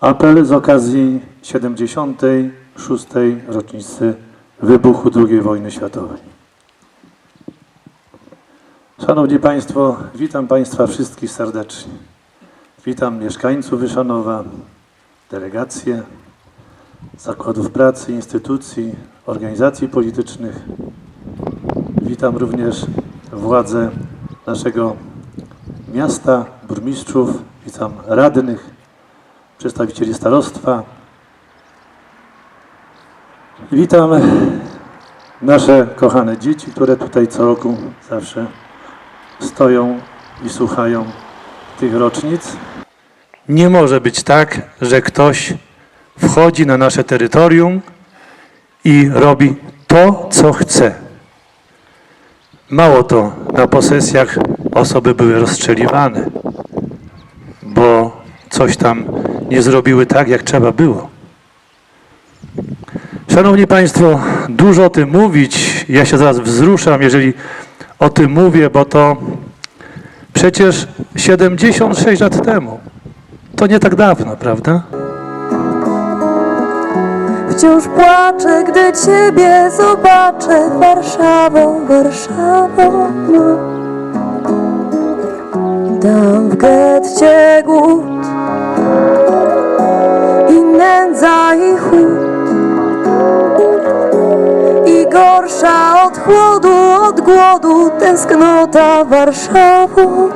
Apel z okazji 76. rocznicy wybuchu II wojny światowej. Szanowni Państwo, witam Państwa wszystkich serdecznie. Witam mieszkańców Wyszanowa, delegacje, zakładów pracy, instytucji, organizacji politycznych. Witam również władze naszego miasta, burmistrzów, witam radnych, przedstawicieli starostwa. Witam nasze kochane dzieci, które tutaj co roku zawsze stoją i słuchają tych rocznic. Nie może być tak, że ktoś wchodzi na nasze terytorium i robi to, co chce. Mało to, na posesjach osoby były rozstrzeliwane, bo coś tam nie zrobiły tak, jak trzeba było. Szanowni Państwo, dużo o tym mówić. Ja się zaraz wzruszam, jeżeli o tym mówię, bo to przecież 76 lat temu. To nie tak dawno, prawda? Wciąż płaczę, gdy Ciebie zobaczę Warszawą, Warszawą. Tam w getcie głód gorsza od chłodu, od głodu Tęsknota Warszawą.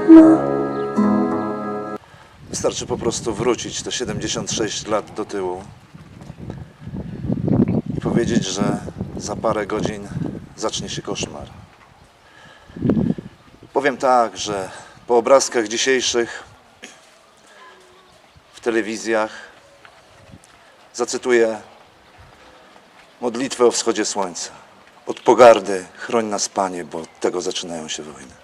Wystarczy po prostu wrócić te 76 lat do tyłu i powiedzieć, że za parę godzin zacznie się koszmar. Powiem tak, że po obrazkach dzisiejszych w telewizjach zacytuję modlitwę o wschodzie słońca. Od pogardy chroń nas Panie, bo od tego zaczynają się wojny.